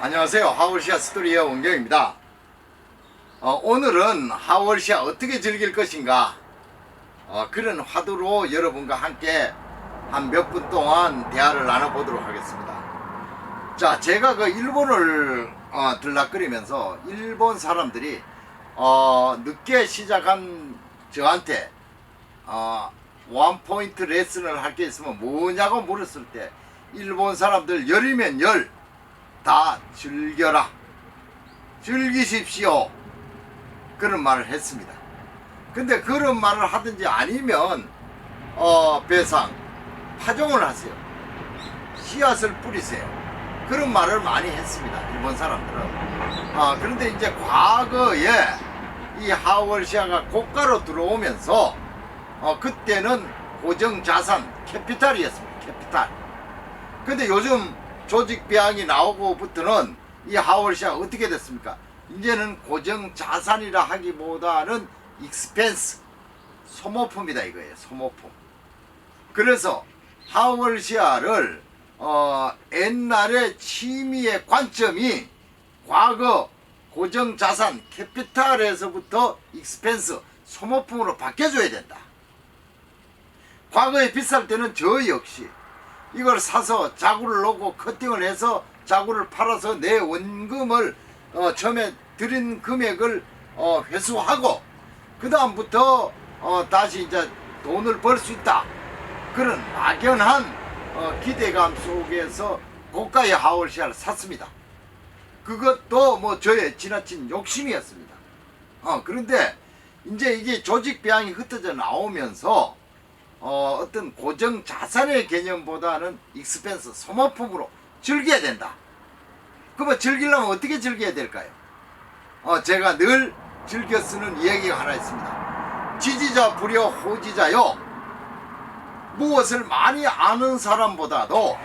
안녕하세요. 하월시아 스토리의 원경입니다. 어, 오늘은 하월시아 어떻게 즐길 것인가 어, 그런 화두로 여러분과 함께 한 몇 분 동안 대화를 나눠보도록 하겠습니다. 자, 제가 그 일본을 어, 들락거리면서 일본 사람들이 어, 늦게 시작한 저한테 어, 원포인트 레슨을 할 게 있으면 뭐냐고 물었을 때 일본 사람들 열이면 열 다 즐겨라. 즐기십시오. 그런 말을 했습니다. 근데 그런 말을 하든지 아니면 어 배상 파종을 하세요. 씨앗을 뿌리세요. 그런 말을 많이 했습니다 일본 사람들은. 아 그런데 이제 과거에 이 하월시아가 고가로 들어오면서 어 그때는 고정 자산 캐피탈이었습니다 캐피탈. 근데 요즘 조직 배양이 나오고부터는 이 하월시아 어떻게 됐습니까? 이제는 고정 자산이라 하기보다는 익스펜스 소모품이다 이거예요 소모품 그래서 하월시아를 어, 옛날의 취미의 관점이 과거 고정 자산 캐피탈에서부터 익스펜스 소모품으로 바뀌어줘야 된다 과거에 비쌀 때는 저 역시 이걸 사서 자구를 놓고 커팅을 해서 자구를 팔아서 내 원금을 어, 처음에 들인 금액을 어, 회수하고 그 다음부터 어, 다시 이제 돈을 벌 수 있다. 그런 막연한 어, 기대감 속에서 고가의 하월시아를 샀습니다. 그것도 뭐 저의 지나친 욕심이었습니다. 어, 그런데 이제 이게 조직 배양이 흩어져 나오면서 어, 어떤 고정 자산의 개념보다는 익스펜스 소모품으로 즐겨야 된다. 그러면 즐기려면 어떻게 즐겨야 될까요? 어, 제가 늘 즐겨 쓰는 이야기가 하나 있습니다. 지지자 부려 호지자요. 무엇을 많이 아는 사람보다도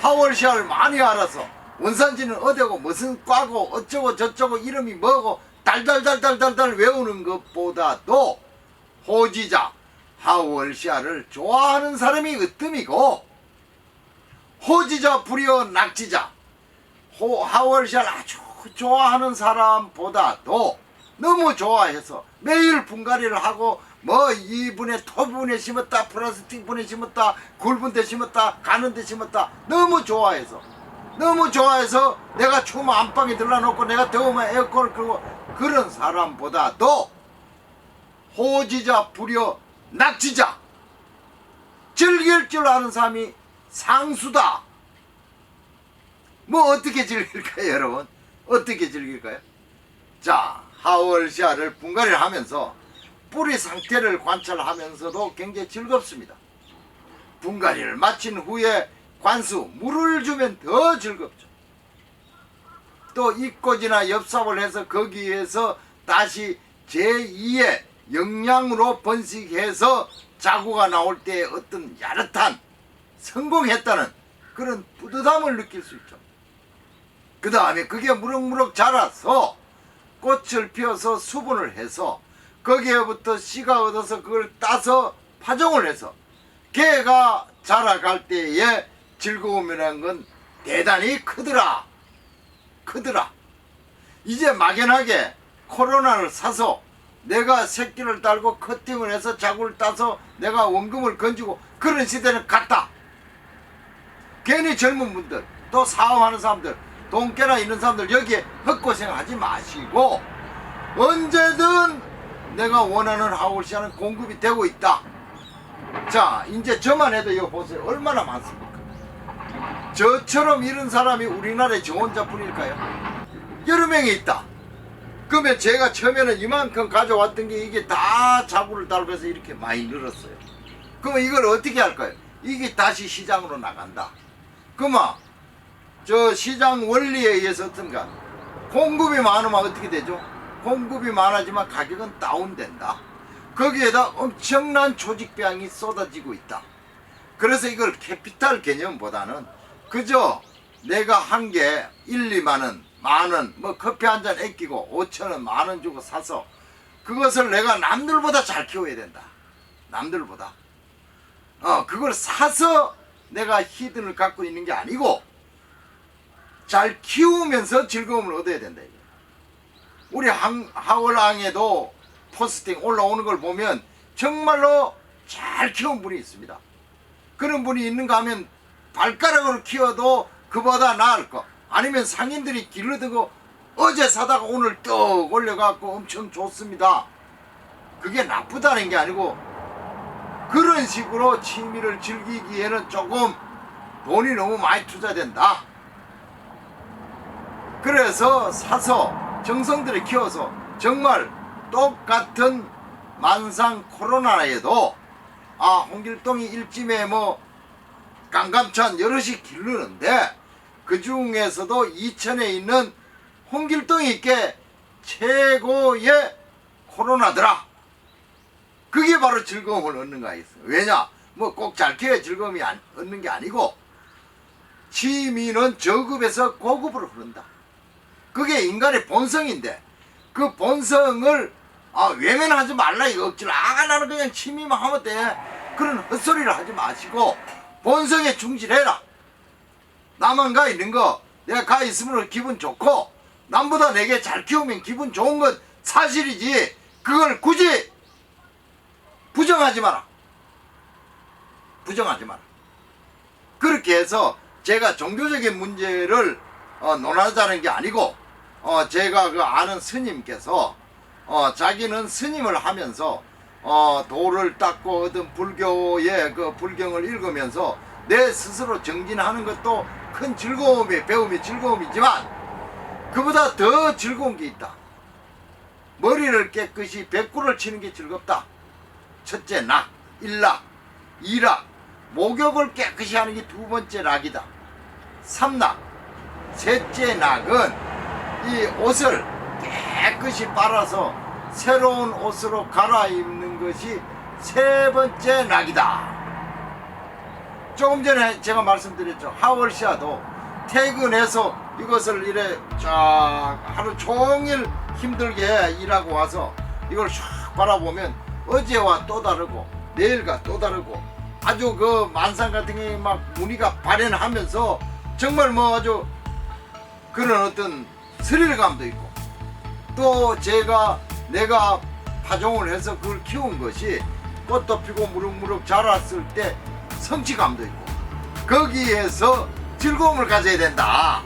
하월시아를 많이 알아서 원산지는 어디고 무슨 과고 어쩌고 저쩌고 이름이 뭐고 달달달달달달 외우는 것보다도 호지자 하월시아를 좋아하는 사람이 으뜸이고 호지자 불여 낙지자. 호, 하월시아를 아주 좋아하는 사람보다도 너무 좋아해서 매일 분갈이를 하고 뭐 이분에 토분에 심었다 플라스틱 분에 심었다 굵은 데 심었다 가는 데 심었다. 너무 좋아해서. 너무 좋아해서 내가 추우면 안방에 들러놓고 내가 더우면 에어컨을 끄고 그런 사람보다도 호지자 불여 낙지자. 즐길 줄 아는 사람이 상수다. 뭐 어떻게 즐길까요 여러분? 어떻게 즐길까요? 자 하월시아를 분갈이를 하면서 뿌리 상태를 관찰하면서도 굉장히 즐겁습니다. 분갈이를 마친 후에 관수 물을 주면 더 즐겁죠. 또 입꽂이나 엽삽을 해서 거기에서 다시 제2의 영양으로 번식해서 자구가 나올 때 어떤 야릇한 성공했다는 그런 뿌듯함을 느낄 수 있죠. 그 다음에 그게 무럭무럭 자라서 꽃을 피워서 수분을 해서 거기에부터 씨가 얻어서 그걸 따서 파종을 해서 개가 자라갈 때의 즐거움이라는 건 대단히 크더라. 크더라. 이제 막연하게 코로나를 사서 내가 새끼를 달고 커팅을 해서 자구를 따서 내가 원금을 건지고 그런 시대는 갔다. 괜히 젊은 분들 또 사업하는 사람들 돈깨나 있는 사람들 여기에 헛고생하지 마시고 언제든 내가 원하는 하울시아는 공급이 되고 있다. 자 이제 저만 해도 이거 보세요 얼마나 많습니까? 저처럼 이런 사람이 우리나라에 저 혼자뿐일까요? 여러 명이 있다. 그러면 제가 처음에는 이만큼 가져왔던 게 이게 다 자구를 달고 해서 이렇게 많이 늘었어요. 그러면 이걸 어떻게 할까요? 이게 다시 시장으로 나간다. 그러면 저 시장 원리에 의해서 어떤가? 공급이 많으면 어떻게 되죠? 공급이 많아지만 가격은 다운된다. 거기에다 엄청난 조직 배양이 쏟아지고 있다. 그래서 이걸 캐피탈 개념보다는 그저 내가 한개 1, 2만 원, 만 원, 뭐 커피 한잔 아끼고 5천 원, 만 원 주고 사서 그것을 내가 남들보다 잘 키워야 된다. 남들보다. 어, 그걸 사서 내가 히든을 갖고 있는 게 아니고 잘 키우면서 즐거움을 얻어야 된다. 우리 한, 하월항에도 포스팅 올라오는 걸 보면 정말로 잘 키운 분이 있습니다. 그런 분이 있는가 하면 발가락으로 키워도 그보다 나을 거. 아니면 상인들이 길러들고 어제 사다가 오늘 떡 올려갖고 엄청 좋습니다. 그게 나쁘다는 게 아니고 그런 식으로 취미를 즐기기에는 조금 돈이 너무 많이 투자된다. 그래서 사서 정성들이 키워서 정말 똑같은 만상 코로나에도 아 홍길동이 일찜에 뭐 깡감찬 여럿이 기르는데 그 중에서도 이천에 있는 홍길동이 있게 최고의 코로나더라. 그게 바로 즐거움을 얻는 거야 있어. 왜냐? 뭐 꼭 잘 키워야 즐거움이 안- 얻는 게 아니고 취미는 저급에서 고급으로 흐른다. 그게 인간의 본성인데 그 본성을 아, 외면하지 말라 이거 억지로 아 나는 그냥 취미만 하면 돼 그런 헛소리를 하지 마시고 본성에 충실해라 나만 가 있는 거. 내가 가 있으면 기분 좋고 남보다 내게 잘 키우면 기분 좋은 건 사실이지. 그걸 굳이 부정하지 마라. 부정하지 마라. 그렇게 해서 제가 종교적인 문제를 어, 논하자는 게 아니고 어, 제가 그 아는 스님께서 어, 자기는 스님을 하면서 어, 돌을 닦고 얻은 불교의 그 불경을 읽으면서 내 스스로 정진하는 것도 큰 즐거움이 배움이 즐거움이지만 그보다 더 즐거운 게 있다. 머리를 깨끗이 백구를 치는 게 즐겁다. 첫째 낙, 일락, 이락, 목욕을 깨끗이 하는 게 두 번째 낙이다. 삼낙, 셋째 낙은 이 옷을 깨끗이 빨아서 새로운 옷으로 갈아입는 것이 세 번째 낙이다. 조금 전에 제가 말씀드렸죠. 하월시아도 퇴근해서 이것을 이래 쫙 하루 종일 힘들게 일하고 와서 이걸 쫙 바라보면 어제와 또 다르고 내일과 또 다르고 아주 그 만상 같은 게 막 무늬가 발현하면서 정말 뭐 아주 그런 어떤 스릴감도 있고 또 제가 내가 파종을 해서 그걸 키운 것이 꽃도 피고 무럭무럭 자랐을 때 성취감도 있고 거기에서 즐거움을 가져야 된다.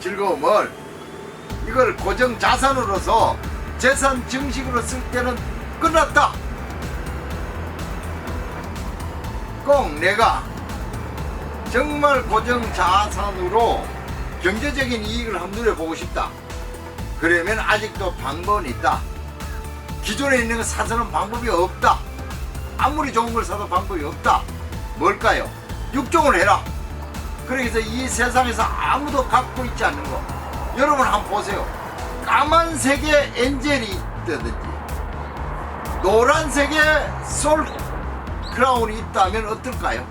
즐거움을 이걸 고정 자산으로서 재산 증식으로 쓸 때는 끝났다. 꼭 내가 정말 고정 자산으로 경제적인 이익을 한번 누려보고 싶다. 그러면 아직도 방법은 있다. 기존에 있는 거 사서는 방법이 없다. 아무리 좋은 걸 사도 방법이 없다. 뭘까요? 육종을 해라. 그래서 이 세상에서 아무도 갖고 있지 않는 거. 여러분 한번 보세요. 까만색의 엔젤이 있다든지, 노란색의 솔 크라운이 있다면 어떨까요?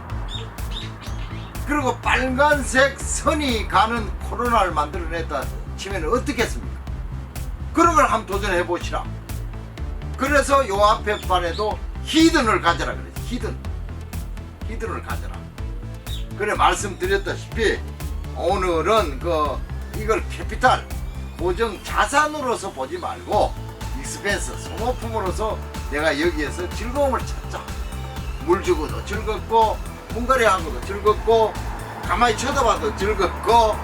그리고 빨간색 선이 가는 코로나를 만들어냈다 치면 어떻겠습니까? 그런 걸 한번 도전해 보시라. 그래서 요 앞에 판에도 히든을 가져라 그랬지. 히든. 히든을 가져라. 그래 말씀드렸다시피 오늘은 그 이걸 캐피탈 고정 자산으로서 보지 말고 익스펜스 소모품으로서 내가 여기에서 즐거움을 찾자. 물 주고도 즐겁고 분갈이 하고도 즐겁고 가만히 쳐다봐도 즐겁고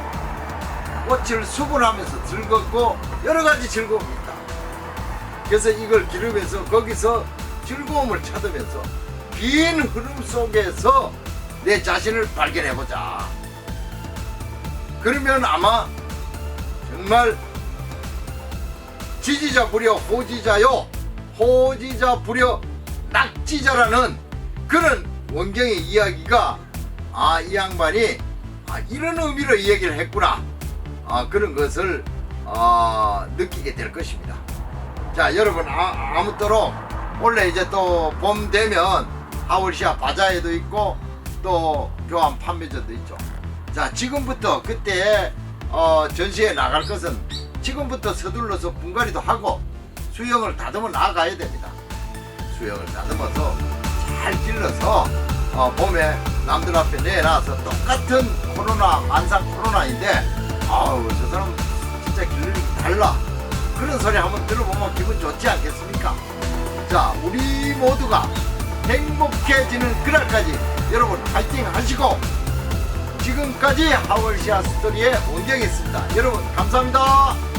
꽃을 수분하면서 즐겁고 여러 가지 즐거움이 있다. 그래서 이걸 기르면서 거기서 즐거움을 찾으면서 긴 흐름 속에서 내 자신을 발견해보자. 그러면 아마 정말 지지자 부려 호지자요 호지자 부려 낙지자라는 그런 원경의 이야기가 아 이 양반이 아, 이런 의미로 이 얘기를 했구나 아, 그런 것을 아, 느끼게 될 것입니다. 자 여러분 아, 아무쪼록 원래 이제 또 봄 되면 하울시아 바자에도 있고 또 교환 판매점도 있죠. 자 지금부터 그때 어, 전시회 나갈 것은 지금부터 서둘러서 분갈이도 하고 수영을 다듬어 나가야 됩니다. 수영을 다듬어서 잘 길러서 어, 봄에 남들 앞에 내놔서 똑같은 코로나 만상 코로나인데 아우 저 사람 진짜 길르기 달라 그런 소리 한번 들어보면 기분 좋지 않겠습니까? 자 우리 모두가 행복해지는 그날까지 여러분 파이팅 하시고 지금까지 하월시아 스토리의 원경이었습니다. 여러분 감사합니다.